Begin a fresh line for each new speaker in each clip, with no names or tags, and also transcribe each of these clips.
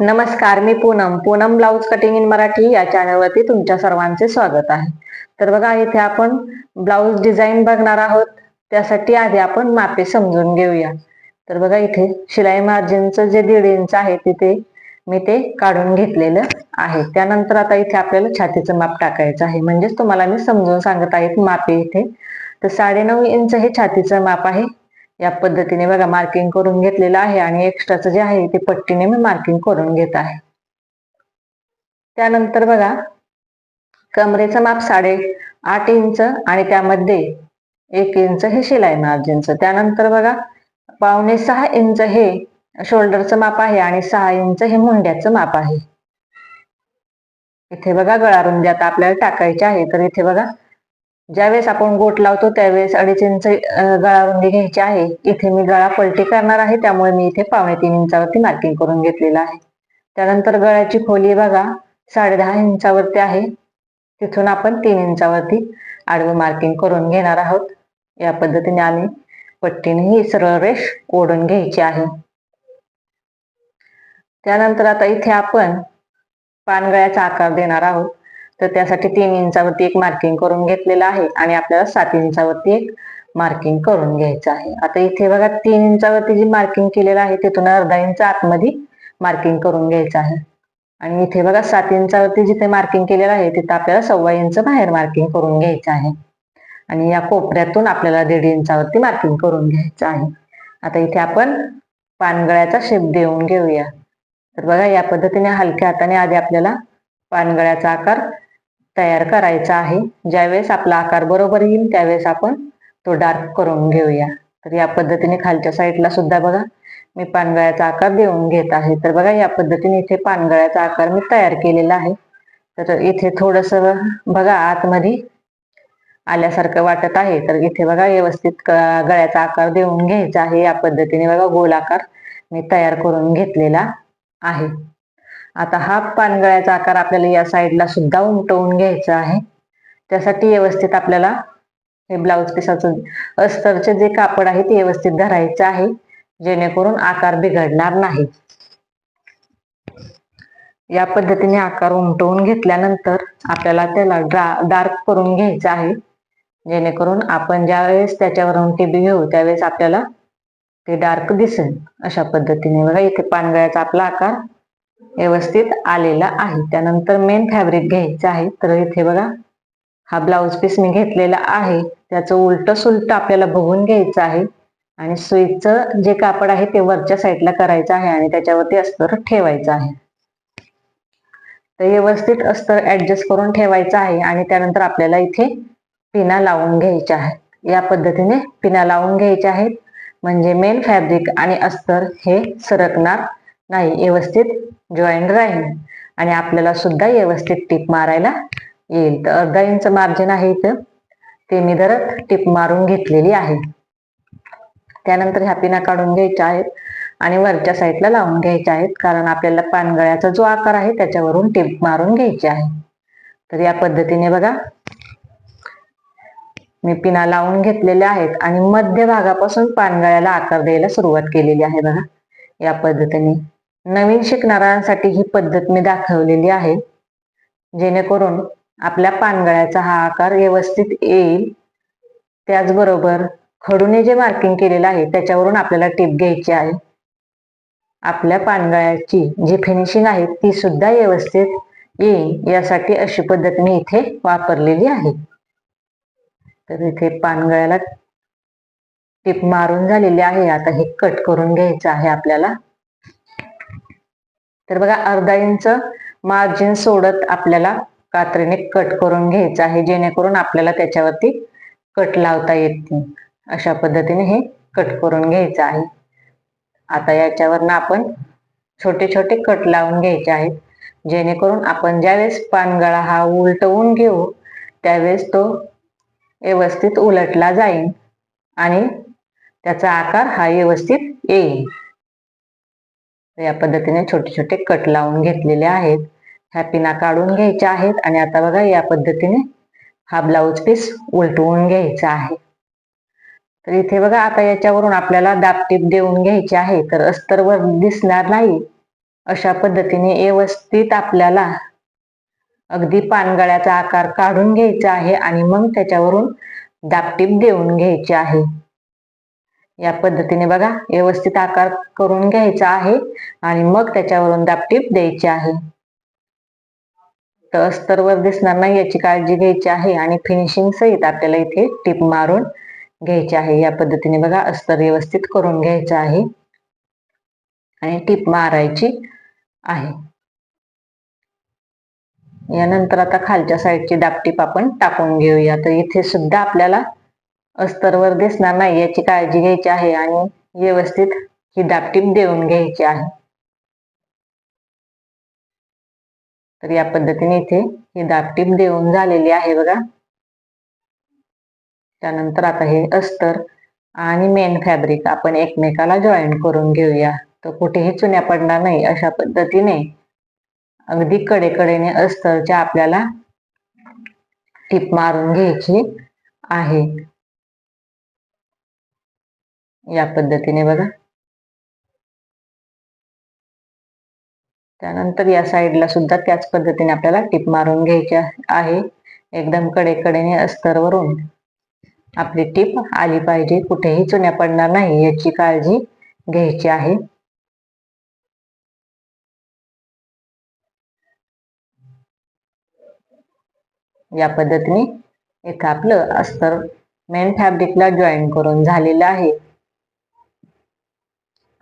नमस्कार मी Poonam. Poonam blouse cutting in Marathi या चॅनलवरती तुमच्या सर्वांचे स्वागत आहे. तर बघा इथे आपण ब्लाऊज डिझाईन बघणार आहोत. त्यासाठी आधी आपण मापे समजून घेऊया. तर बघा इथे शिलाई मार्जिनचं जे दीड इंच आहे तिथे मी ते काढून घेतलेलं आहे. त्यानंतर आता इथे आपल्याला छातीचं माप टाकायचं आहे. म्हणजेच तुम्हाला मी समजून सांगत आहे मापे इथे. तर साडेनऊ इंच हे छातीचं माप आहे. या पद्धतीने बघा मार्किंग करून घेतलेलं आहे आणि एक्स्ट्राचं जे आहे ते पट्टीने मी मार्किंग करून घेत आहे. त्यानंतर बघा कमरेचं माप साडे आठ इंच आणि त्यामध्ये एक इंच हे शिलाई मार्जिनचं त्यानंतर बघा पावणे सहा इंच हे शोल्डरचं माप आहे आणि सहा इंच हे मुंड्याचं माप आहे. इथे बघा गळा रुंदी आता आपल्याला टाकायची आहे तर इथे बघा ज्यावेळेस आपण गोट लावतो त्यावेळेस अडीच इंच गळारुंदी घ्यायची आहे. इथे मी गळा पलटी करणार आहे त्यामुळे मी इथे पावणे तीन इंचावरती मार्किंग करून घेतलेलं आहे. त्यानंतर गळ्याची खोली बघा साडे दहा इंचावरती आहे. तिथून आपण तीन इंचावरती आडवं मार्किंग करून घेणार आहोत. या पद्धतीने आम्ही पट्टीने ही सरळ रेष ओढून घ्यायची आहे. त्यानंतर आता इथे आपण पानगळ्याचा आकार देणार आहोत. तर त्यासाठी तीन इंचावरती एक मार्किंग करून घेतलेलं आहे आणि आपल्याला सात इंचावरती एक मार्किंग करून घ्यायचं आहे. आता इथे बघा तीन इंचावरती जी मार्किंग केलेलं आहे तिथून अर्धा इंच आतमध्ये मार्किंग करून घ्यायचं आहे. आणि इथे बघा सात इंचावरती जिथे मार्किंग केलेलं आहे तिथं आपल्याला सव्वा इंच बाहेर मार्किंग करून घ्यायचं आहे. आणि या कोपऱ्यातून आपल्याला दीड इंचावरती मार्किंग करून घ्यायचं आहे. आता इथे आपण पानगळ्याचा शेप देऊन घेऊया. तर बघा या पद्धतीने हलक्या हाताने आधी आपल्याला पानगळ्याचा आकार तयार करायचा आहे. ज्यावेळेस आपला आकार बरोबर येईल त्यावेळेस आपण तो डार्क करून घेऊया. तर या पद्धतीने खालच्या साईडला सुद्धा बघा मी पानगळ्याचा आकार देऊन घेत आहे. तर बघा या पद्धतीने इथे पानगळ्याचा आकार मी तयार केलेला आहे. तर इथे थोडस बघा आतमध्ये आल्यासारखं वाटत आहे. तर इथे बघा व्यवस्थित गळ्याचा आकार देऊन घ्यायचा आहे. या पद्धतीने बघा गोल आकार मी तयार करून घेतलेला आहे. आता हा पानगळ्याचा आकार आपल्याला या साईडला सुद्धा उमटवून घ्यायचा आहे. त्यासाठी व्यवस्थित आपल्याला हे ब्लाऊज पिसाचं अस्तरचे जे कापड आहे ते व्यवस्थित धरायचे आहे जेणेकरून आकार बिघडणार नाही. या पद्धतीने आकार उमटवून घेतल्यानंतर आपल्याला त्याला डार्क करून घ्यायचं आहे. जेणेकरून आपण ज्यावेळेस त्याच्यावरून टीबी घेऊ त्यावेळेस आपल्याला ते डार्क दिसेल. अशा पद्धतीने बघा इथे पानगळ्याचा आपला आकार व्यवस्थित आलेला आहे. त्यानंतर मेन फॅब्रिक घ्यायचं आहे. तर इथे बघा हा ब्लाऊज पीस मी घेतलेला आहे. त्याचं उलट सुलट आपल्याला बघून घ्यायचं आहे. आणि सुईचं जे कापड आहे ते वरच्या साईडला करायचं आहे आणि त्याच्यावरती अस्तर ठेवायचं आहे. तर व्यवस्थित अस्तर ऍडजस्ट करून ठेवायचं आहे आणि त्यानंतर आपल्याला इथे पिना लावून घ्यायच्या आहेत. या पद्धतीने पिना लावून घ्यायच्या आहेत. म्हणजे मेन फॅब्रिक आणि अस्तर हे सरकणार नाही व्यवस्थित जॉईंट राहील आणि आपल्याला सुद्धा व्यवस्थित टिप मारायला येईल. तर अर्धा इंच मार्जिन आहे इथं. ते मी धरत टिप मारून घेतलेली आहे. त्यानंतर ह्या पिना काढून घ्यायच्या आहेत. आणि वरच्या साईडला लावून घ्यायच्या आहेत. कारण आपल्याला पानगळ्याचा जो आकार आहे त्याच्यावरून टिप मारून घ्यायची आहे. तर या पद्धतीने बघा. मी पिना लावून घेतलेल्या आहेत. आणि मध्य भागापासून पानगळ्याला आकार द्यायला सुरुवात केलेली आहे बघा. या पद्धतीने. नवीन शिकणाऱ्यांसाठी ही पद्धत मी दाखवलेली आहे. जेणेकरून आपल्या पानगळ्याचा हा आकार व्यवस्थित येईल. त्याचबरोबर खडूने जे मार्किंग केलेलं आहे त्याच्यावरून आपल्याला टिप घ्यायची आहे. आपल्या पानगळ्याची जी फिनिशिंग आहे ती सुद्धा व्यवस्थित येईल यासाठी अशी पद्धत मी इथे वापरलेली आहे. तर इथे पानगळ्याला टिप मारून झालेली आहे. आता हे कट करून घ्यायचं आहे आपल्याला. तर बघा अर्धा इंच मार्जिन सोडत आपल्याला कात्रीने कट करून घ्यायचं आहे जेणेकरून आपल्याला त्याच्यावरती कट लावता येतील अशा पद्धतीने हे कट करून घ्यायचं आहे. आता याच्यावरनं आपण छोटे छोटे कट लावून घ्यायचे आहेत जेणेकरून आपण ज्यावेळेस पानगळा हा उलटवून घेऊ त्यावेळेस तो व्यवस्थित उलटला जाईल आणि त्याचा आकार हा व्यवस्थित येईल. या पद्धतीने छोटे छोटे कट लावून घेतलेले आहेत. ह्या पिना काढून घ्यायच्या आहेत आणि आता बघा या पद्धतीने हा ब्लाऊज पीस उलटवून घ्यायचा आहे. तर इथे बघा आता याच्यावरून आपल्याला दाबटीप देऊन घ्यायची आहे. तर अस्तरवर दिसणार नाही. अशा पद्धतीने व्यवस्थित आपल्याला अगदी पानगळ्याचा आकार काढून घ्यायचा आहे आणि मग त्याच्यावरून दापटीप देऊन घ्यायची आहे. या पद्धतीने बघा व्यवस्थित आकार करून घ्यायचा आहे आणि मग त्याच्यावरून दापटीप द्यायची आहे. तर अस्तरवर दिसणार नाही याची काळजी घ्यायची आहे आणि फिनिशिंग सहित आपल्याला इथे टिप मारून घ्यायची आहे. या पद्धतीने बघा अस्तर व्यवस्थित करून घ्यायचं आहे आणि टिप मारायची आहे. यानंतर आता खालच्या साईडची दापटीप आपण टाकून घेऊया. तर इथे सुद्धा आपल्याला अस्तरवर दिसणार नाही याची काळजी घ्यायची आहे आणि व्यवस्थित ही दापटीप देऊन घ्यायची आहे. तर या पद्धतीने इथे ही दापटीप देऊन झालेली आहे बघा. त्यानंतर आता हे अस्तर आणि मेन फॅब्रिक आपण एकमेकाला जॉईन करून घेऊया. तर कुठेही चुन्या पडणार नाही अशा पद्धतीने अगदी कडेकडेने अस्तरच्या आपल्याला टिप मारून घ्यायची आहे. या पद्धतीने बघा. त्यानंतर या साईडला सुद्धा त्याच पद्धतीने आपल्याला टिप मारून घ्यायची आहे. एकदम कडेकडेने अस्तरवरून आपली टिप आली पाहिजे. कुठेही चुन्या पडणार नाही याची काळजी घ्यायची आहे. या पद्धतीने इथं आपलं अस्तर मेन फॅब्रिकला जॉईन करून झालेलं आहे.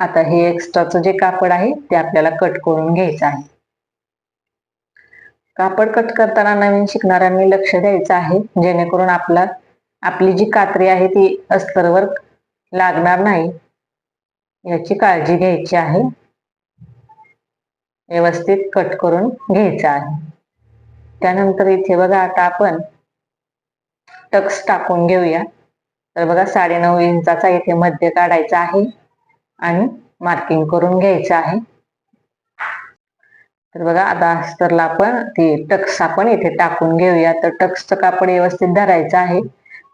आता हे एक्स्ट्राचं जे कापड आहे ते आपल्याला कट करून घ्यायचं आहे. कापड कट करताना नवीन शिकणाऱ्यांनी लक्ष द्यायचं आहे जेणेकरून आपला आपली जी कात्री आहे ती अस्तरवर लागणार नाही याची काळजी घ्यायची आहे. व्यवस्थित कट करून घ्यायचं आहे. त्यानंतर इथे बघा आता आपण टक्स टाकून घेऊया. तर बघा साडेनऊ इंचाचा इथे मध्य काढायचा आहे. आणि मार्किंग करून घ्यायचं आहे. तर बघा आता अस्तरला आपण ते टक्स आपण इथे टाकून घेऊया. तर टक्सचं कापड व्यवस्थित धरायचं आहे.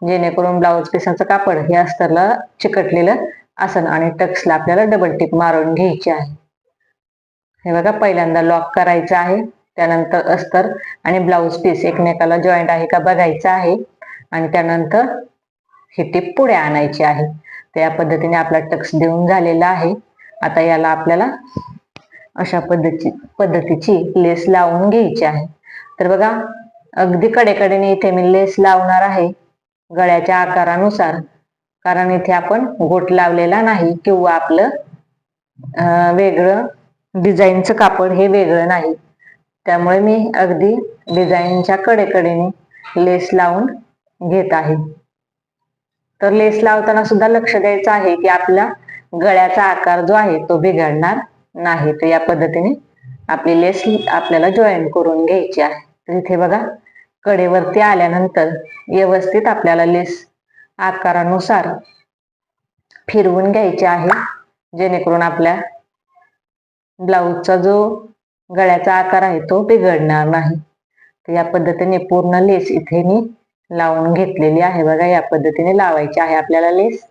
जेणेकरून ब्लाऊज पिसाचं कापड हे अस्तरला चिकटलेलं असन आणि टक्सला आपल्याला डबल टिप मारून घ्यायची आहे. हे बघा पहिल्यांदा लॉक करायचं आहे. त्यानंतर अस्तर आणि ब्लाऊज पीस एकमेकाला जॉईंट आहे का बघायचं आहे. आणि त्यानंतर ही टीप पुढे आणायची आहे. तर या पद्धतीने आपला टक्स देऊन झालेला आहे. आता याला आपल्याला अशा पद्धती पद्धतीची लेस लावून घ्यायची आहे. तर बघा अगदी कडेकडेने इथे मी लेस लावणार आहे गळ्याच्या आकारानुसार. कारण इथे आपण गोट लावलेला नाही किंवा आपलं वेगळं डिझाईनचं कापड हे वेगळं नाही. त्यामुळे मी अगदी डिझाईनच्या कडेकडेने लेस लावून घेत आहे. तर लेस लावताना सुद्धा लक्ष द्यायचं आहे की आपला गळ्याचा आकार जो आहे तो बिघडणार नाही. तर या पद्धतीने आपली लेस आपल्याला जॉईन करून घ्यायची आहे. तर इथे बघा कडेवरती आल्यानंतर व्यवस्थित आपल्याला लेस आकारानुसार फिरवून घ्यायची आहे. जेणेकरून आपल्या ब्लाऊजचा जो गळ्याचा आकार आहे तो बिघडणार नाही. तर या पद्धतीने पूर्ण लेस इथे मी लावून घेतलेली आहे बघा या पद्धतीने लावायची आहे आपल्याला लेस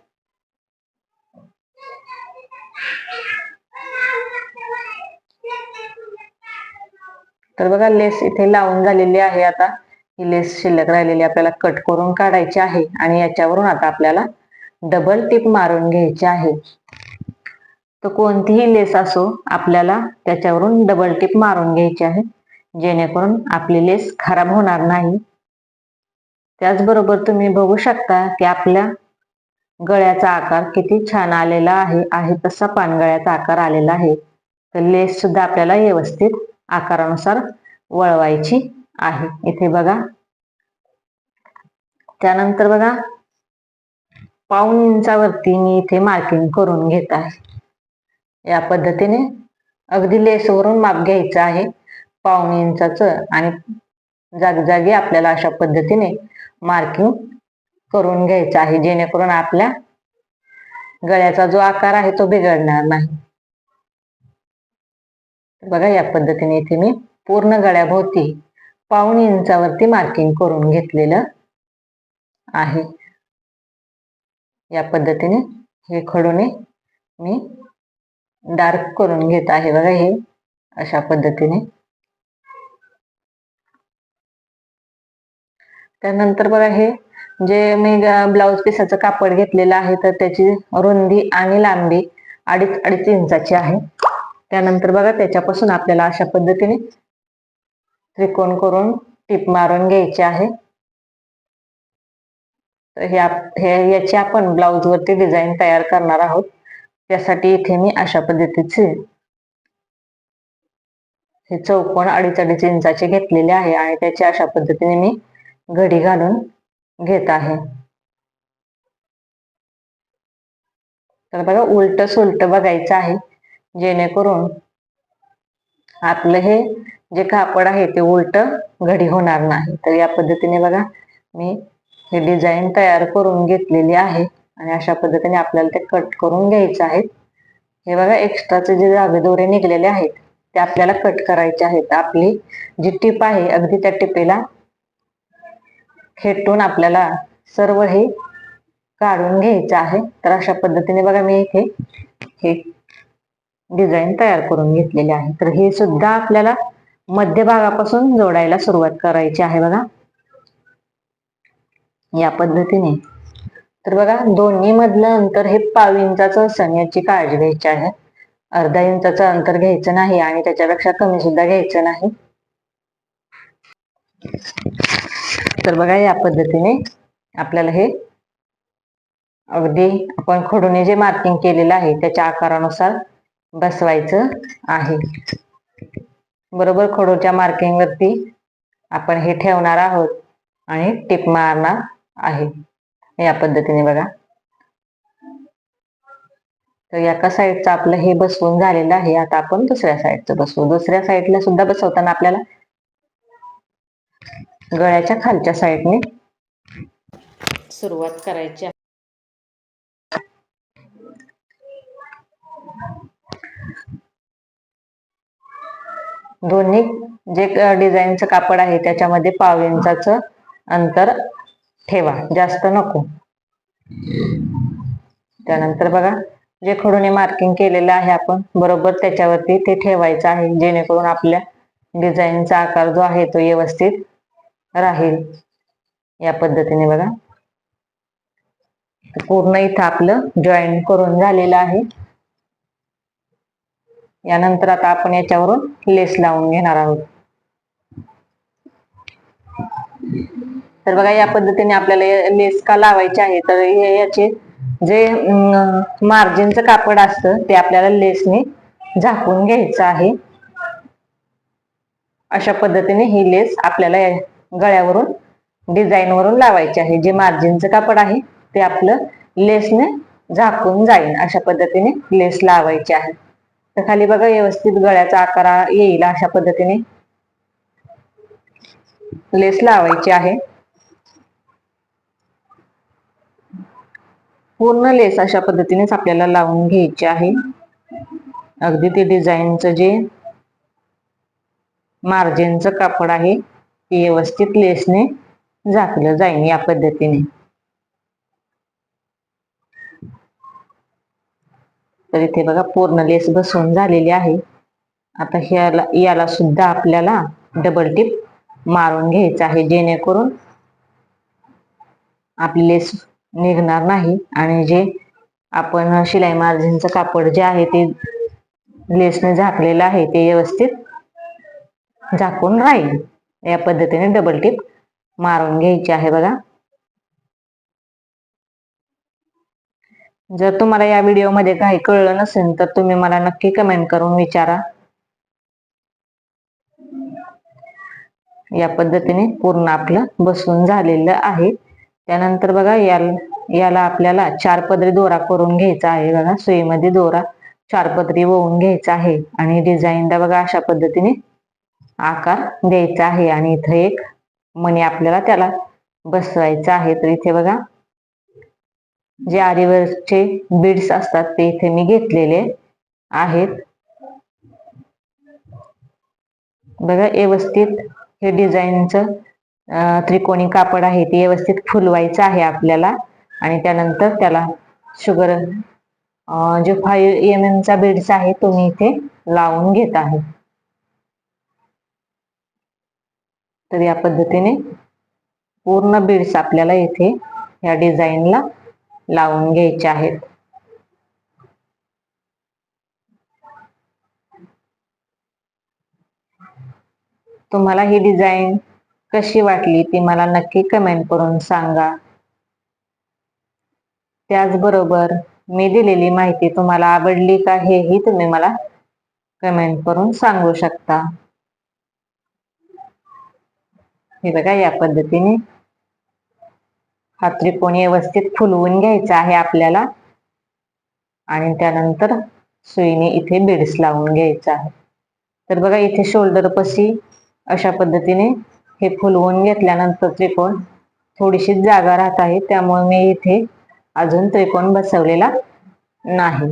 तर बघा लेस इथे लावून झालेली आहे आता. ही लेस शिल्लक राहिलेली आपल्याला कट करून काढायची आहे आणि याच्यावरून आता आपल्याला डबल टिप मारून घ्यायची आहे. तर कोणतीही लेस असो आपल्याला त्याच्यावरून डबल टिप मारून घ्यायची आहे जेणेकरून आपली लेस खराब होणार नाही. त्याचबरोबर तुम्ही बघू शकता की आपल्या गळ्याचा आकार किती छान आलेला आहे आहे तसा पानगळ्याचा आकार आलेला आहे. तर लेस सुद्धा आपल्याला व्यवस्थित आकारानुसार वळवायची आहे. इथे बघा. त्यानंतर बघा पाऊन इंचावरती मी इथे मार्किंग करून घेत आहे. या पद्धतीने अगदी लेसवरून माप घ्यायचं आहे. पाऊन इंचाचं आणि जागजागी आपल्याला अशा पद्धतीने मार्किंग करून घ्यायचं आहे जेणेकरून आपल्या गळ्याचा जो आकार आहे तो बिघडणार नाही. बघा या पद्धतीने इथे मी पूर्ण गळ्याभोवती पाऊन इंचावरती मार्किंग करून घेतलेलं आहे. या पद्धतीने हे खडूने मी डार्क करून घेत आहे. बघा हे अशा पद्धतीने त्यानंतर बघा हे जे मी ब्लाउज पिसाचं कापड घेतलेलं आहे तर त्याची रुंदी आणि लांबी अडीच अडीच इंचाची आहे. त्यानंतर बघा त्याच्यापासून आपल्याला अशा पद्धतीने त्रिकोण करून टीप मारून घ्यायचे आहे. तर हे याची आपण ब्लाउज वरती डिझाईन तयार करणार आहोत. त्यासाठी इथे मी अशा पद्धतीचे हे चौकोन अडीच अडीच इंचाचे घेतलेले आहे आणि त्याची अशा पद्धतीने मी घडी घालून घेत आहे. तर बघा उलट सुलट बघायचं आहे. जेणेकरून आपलं हे जे कापड आहे ते उलट घडी होणार नाही. तर या पद्धतीने बघा मी हे डिझाईन तयार करून घेतलेली आहे आणि अशा पद्धतीने आपल्याला ते कट करून घ्यायचे आहेत. हे बघा एक्स्ट्राचे जे जागे दोरे निघलेले आहेत ते आपल्याला कट करायचे आहेत. आपली जी टिप आहे अगदी त्या टिपेला खेटून आपल्याला सर्व हे काढून घ्यायचं आहे. तर अशा पद्धतीने बघा मी इथे हे डिझाईन तयार करून घेतलेले आहे. तर हे सुद्धा आपल्याला मध्यभागापासून जोडायला सुरुवात करायची आहे बघा. या पद्धतीने. तर बघा दोन्ही मधलं अंतर हे पाव इंचाचं असण याची काळजी घ्यायची आहे. अर्धा इंचाचं अंतर घ्यायचं नाही आणि त्याच्यापेक्षा कमी सुद्धा घ्यायचं नाही. तर बघा या पद्धतीने आपल्याला हे अगदी आपण खडूने जे मार्किंग केलेलं आहे त्याच्या आकारानुसार बसवायचं आहे. बरोबर खडूच्या मार्किंग वरती आपण हे ठेवणार आहोत आणि टिप मारणार आहे. या पद्धतीने बघा. तर एका साईडचं आपलं हे बसवून झालेलं आहे. आता आपण दुसऱ्या साईडचं बसवू. दुसऱ्या साईडला सुद्धा बसवताना आपल्याला गळ्याच्या खालच्या साईडने. सुरुवात करायची. दोन्ही जे डिझाईनचं कापड आहे त्याच्यामध्ये पाव इंचाचं अंतर ठेवा. जास्त नको. त्यानंतर बघा जे खडूने मार्किंग केलेलं आहे आपण बरोबर त्याच्यावरती ते ठेवायचं आहे. जेणेकरून आपल्या डिझाईनचा आकार जो आहे तो व्यवस्थित राहील. या पद्धतीने बघा. पूर्ण इथं आपलं जॉईन करून झालेलं आहे. यानंतर आता आपण याच्यावरून लेस लावून घेणार आहोत. तर बघा या पद्धतीने आपल्याला लेस का लावायचे आहे? तर याचे जे मार्जिनचं कापड असतं ते आपल्याला लेसने झाकून घ्यायचं आहे. अशा पद्धतीने ही लेस आपल्याला गळ्यावरून डिझाईन वरून लावायचे आहे. जे मार्जिनचं कापड आहे ते आपलं लेसने झाकून जाईल. अशा पद्धतीने लेस लावायचे आहे. तर खाली बघा व्यवस्थित गळ्याचा आकार येईल अशा पद्धतीने. लेस लावायची आहे. पूर्ण लेस अशा पद्धतीनेच आपल्याला लावून घ्यायची आहे. अगदी ते डिझाईनचं जे मार्जिनचं कापड आहे व्यवस्थित लेसने झाकलं जाईल या पद्धतीने. तर इथे बघा पूर्ण लेस बसवून झालेली आहे. आता ह्याला याला सुद्धा आपल्याला डबल टिप मारून घ्यायचं आहे जेणेकरून आपली लेस निघणार नाही आणि जे आपण शिलाई मार्जिनचं कापड जे आहे ते लेसने झाकलेलं आहे ते व्यवस्थित झाकून राहील. या पद्धतीने डबल टिप मारून घ्यायची आहे बघा. जर तुम्हाला या व्हिडिओमध्ये काही कळलं नसेल तर तुम्ही मला नक्की कमेंट करून विचारा. या पद्धतीने पूर्ण आपलं बसून झालेलं आहे. त्यानंतर बघा याला आपल्याला चार पदरी दोरा करून घ्यायचा आहे बघा. सुईमध्ये दोरा चार पदरी वळून घ्यायचा आहे. आणि डिझाईनला बघा अशा पद्धतीने आकार द्यायचा आहे आणि इथं एक मणी आपल्याला त्याला बसवायचं आहे. तर इथे बघा जे आरीवरचे बीड्स असतात ते इथे मी घेतलेले आहेत. बघा व्यवस्थित हे डिझाईनचं त्रिकोणी कापड आहे ते व्यवस्थित फुलवायचं आहे आपल्याला. आणि त्यानंतर त्याला शुगर जे फाईव्ह एम एमचा बीड्स आहे तो मी इथे लावून घेत आहे. तर या पद्धतीने पूर्ण बीड्स आपल्याला इथे या डिझाईनला लावून घ्यायचे आहेत. तुम्हाला ही डिझाईन कशी वाटली ती मला नक्की कमेंट करून सांगा. त्याचबरोबर मी दिलेली माहिती तुम्हाला आवडली का हेही तुम्ही मला कमेंट करून सांगू शकता. हे बघा या पद्धतीने हा त्रिकोण व्यवस्थित फुलवून घ्यायचा आहे आपल्याला. आणि त्यानंतर सुईने इथे बिड्स लावून घ्यायचा आहे. तर बघा इथे शोल्डर पशी अशा पद्धतीने हे फुलवून घेतल्यानंतर त्रिकोण थोडीशी जागा राहत आहे. त्यामुळे मी इथे अजून त्रिकोण बसवलेला नाही.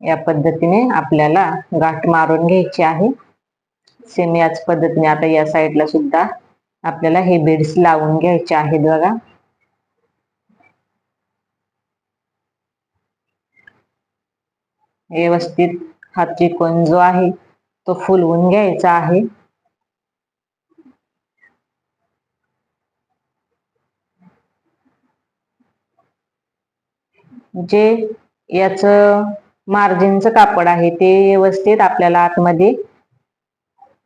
या पद्धतीने आपल्याला गाठ मारून घ्यायची आहे. सेम याच पद्धतीने आता या साईडला सुद्धा आपल्याला हे बीड्स लावून घ्यायचे आहेत बघा. व्यवस्थित हा त्रिकोण जो आहे तो फुलवून घ्यायचा आहे. जे याच मार्जिनचं कापड आहे ते व्यवस्थित आपल्याला आतमध्ये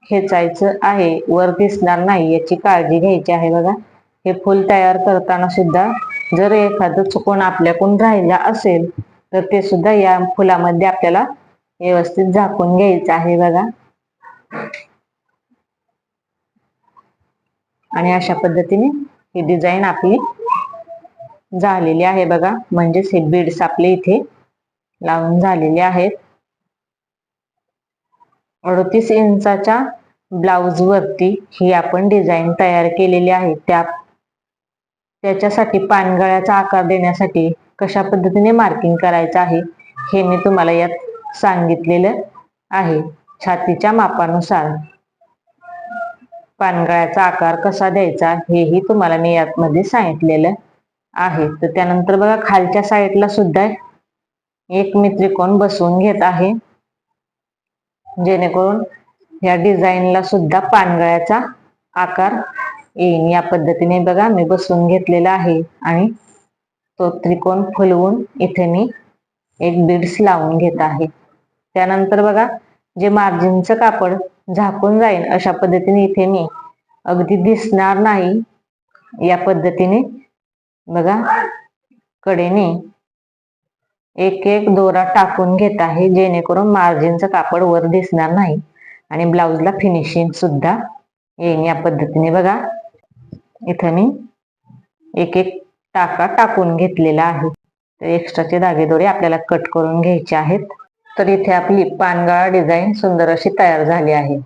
खेचायचं आहे वर दिसणार नाही याची काळजी घ्यायची आहे बघा. हे फुल तयार करताना सुद्धा जर एखादं चुकून आपल्याकडून राहिला असेल तर ते सुद्धा या फुलामध्ये आपल्याला व्यवस्थित झाकून घ्यायचं आहे बघा. आणि अशा पद्धतीने ही डिझाईन आपली झालेली आहे बघा. म्हणजेच हे बीड्स आपले इथे लावून झालेले आहेत. अडतीस इंचाच्या ब्लाऊजवरती ही आपण डिझाईन तयार केलेली आहे. त्या त्याच्यासाठी पानगळ्याचा आकार देण्यासाठी कशा पद्धतीने मार्किंग करायचं आहे हे मी तुम्हाला यात सांगितलेलं आहे. छातीच्या मापानुसार पानगळ्याचा आकार कसा द्यायचा हेही तुम्हाला मी यातमध्ये सांगितलेलं आहे. तर त्यानंतर बघा खालच्या साईडला सुद्धा एक मी त्रिकोण बसवून घेत आहे. जेणेकरून या डिझाईनला सुद्धा पानगळ्याचा आकार येईन. या पद्धतीने बघा मी बसवून घेतलेला आहे आणि तो त्रिकोण फुलवून इथे मी एक बीड्स लावून घेत आहे. त्यानंतर बघा जे मार्जिनचं कापड झाकून जाईल अशा पद्धतीने इथे मी अगदी दिसणार नाही. या पद्धतीने बघा कडेने एक एक दोरा टाकून घेत आहे जेणेकरून मार्जिनचं कापड वर दिसणार नाही. आणि ब्लाउजला फिनिशिंग सुद्धा येईन या पद्धतीने. बघा इथं मी एक एक टाका टाकून घेतलेला आहे. तर एक्स्ट्राचे धागेदोरे आपल्याला कट करून घ्यायचे आहेत. तर इथे आपली पानगाळा डिझाईन सुंदर अशी तयार झाली आहे.